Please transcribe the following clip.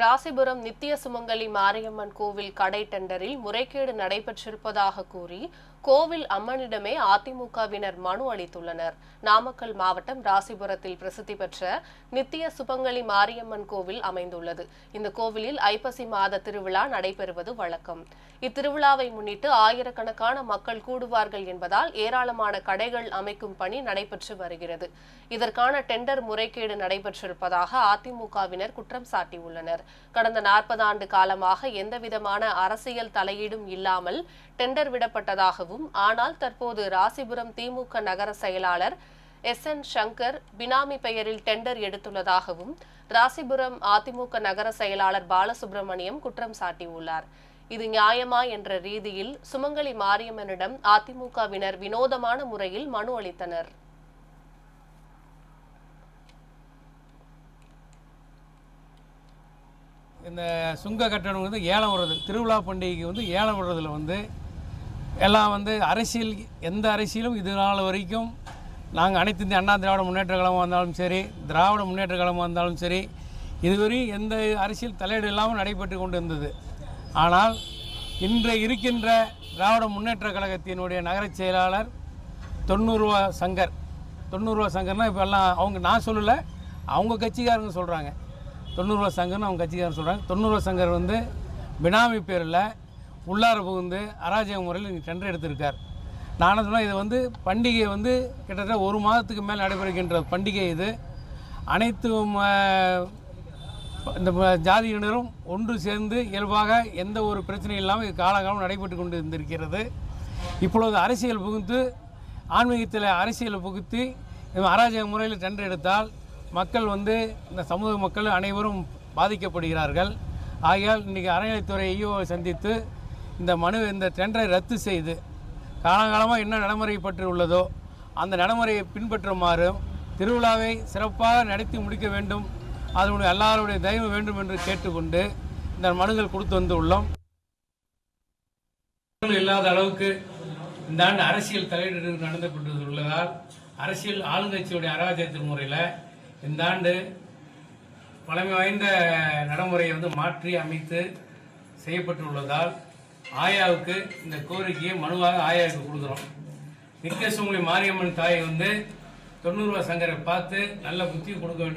ராசிபுரம் நித்திய சுமங்கலி மாரியம்மன் கோவில் கடை டெண்டரில் முறைகேடு நடைபெற்றிருப்பதாக கூறி கோவில் அம்மனிடமே அதிமுகவினர் மனு அளித்துள்ளனர். நாமக்கல் மாவட்டம் ராசிபுரத்தில் பிரசித்தி பெற்ற நித்திய சுபங்கலி மாரியம்மன் கோவில் அமைந்துள்ளது. இந்த கோவிலில் ஐப்பசி மாத திருவிழா நடைபெறுவது வழக்கம். இத்திருவிழாவை முன்னிட்டு ஆயிரக்கணக்கான மக்கள் கூடுவார்கள் என்பதால் ஏராளமான கடைகள் அமைக்கும் பணி நடைபெற்று வருகிறது. இதற்கான டெண்டர் முறைகேடு நடைபெற்றிருப்பதாக அதிமுகவினர் குற்றம் சாட்டியுள்ளனர். கடந்த நாற்பது ஆண்டு காலமாக எந்தவிதமான அரசியல் தலையீடும் இல்லாமல் டெண்டர் விடப்பட்டதாகவும் ஆனால் தற்போது ராசிபுரம் திமுக நகர செயலாளர் எஸ். என். சங்கர் பினாமி பெயரில் டெண்டர் எடுத்துள்ளதாகவும் ராசிபுரம் அதிமுக நகர செயலாளர் பாலசுப்ரமணியம் குற்றம் சாட்டியுள்ளார். இது நியாயமா என்ற ரீதியில் சுமங்கலி மாரியம்மனிடம் அதிமுகவினர் வினோதமான முறையில் மனு அளித்தனர். இந்த சுங்க கட்டணம் வந்து ஏலம் விடுறது. திருவிழா பண்டிகைக்கு வந்து ஏலம் விடுறதுல வந்து எல்லாம் வந்து அரசியல் எந்த அரசியலும் இது நாள் வரைக்கும் நாங்கள் அனைத்து இந்திய அண்ணா திராவிட முன்னேற்ற கழகமாக இருந்தாலும் சரி திராவிட முன்னேற்ற கழகமாக இருந்தாலும் சரி இதுவரை எந்த அரசியல் தலையீடு இல்லாமல் நடைபெற்று கொண்டு இருந்தது ஆனால் இன்று இருக்கின்ற திராவிட முன்னேற்ற கழகத்தினுடைய நகரச் செயலாளர் தொண்ணூறுவா சங்கர் தொண்ணூறுவா சங்கர்னால் இப்போ எல்லாம் அவங்க நான் சொல்லலை அவங்க கட்சிக்காரங்க சொல்கிறாங்க தொண்ணூறுவா சங்கர்னு அவங்க கட்சிக்காரங்க சொல்கிறாங்க தொண்ணூறுவா சங்கர் வந்து பினாமி பேரில் உள்ளார புகுந்து அராஜக முறையில் இங்கே டெண்டர் எடுத்திருக்கார். நானும் சொன்னால் சொன்னேன் இது வந்து பண்டிகை வந்து கிட்டத்தட்ட ஒரு மாதத்துக்கு மேல் நடைபெறுகின்ற பண்டிகை இது. அனைத்து ம- இந்த ஜாதியினரும் ஒன்று சேர்ந்து இயல்பாக எந்த ஒரு பிரச்சனையும் இல்லாமல் இது காலகாலம் நடைபெற்று கொண்டு இருந்திருக்கிறது இப்பொழுது அரசியல் புகுந்து ஆன்மீகத்தில் அரசியல் புகுத்தி அராஜக முறையில் டெண்டர் எடுத்தால் மக்கள் வந்து இந்த சமூக மக்கள் அனைவரும் பாதிக்கப்படுகிறார்கள். ஆகையால் இன்றைக்கி அறநிலைத்துறை சந்தித்து இந்த மனு இந்த டெண்டரை ரத்து செய்து காலங்காலமாக என்ன நடைமுறைப்பட்டு உள்ளதோ அந்த நடைமுறையை பின்பற்றுமாறும் திருவிழாவை சிறப்பாக நடத்தி முடிக்க வேண்டும். அதனுடைய எல்லாருடைய தயவு வேண்டும் என்று கேட்டுக்கொண்டு இந்த மனுகள் கொடுத்து வந்து உள்ளோம் இல்லாத அளவுக்கு இந்த ஆண்டு அரசியல் தலையீடு நடந்து கொண்டு உள்ளதால் அரசியல் ஆளுங்கட்சியுடைய அராஜகத்தின் முறையில் இந்த ஆண்டு பழமை வாய்ந்த நடைமுறையை வந்து மாற்றி அமைத்து செய்யப்பட்டுள்ளதால் ஆயாவுக்கு இந்த கோரிக்கையை மனுவாக ஆயாவுக்கு கொடுக்குறோம். நித்திய சுமங்கலி மாரியம்மன் தாயை வந்து தொண்ணூறுவா சங்கரை பார்த்து நல்ல புத்தி கொடுக்க வேண்டும்.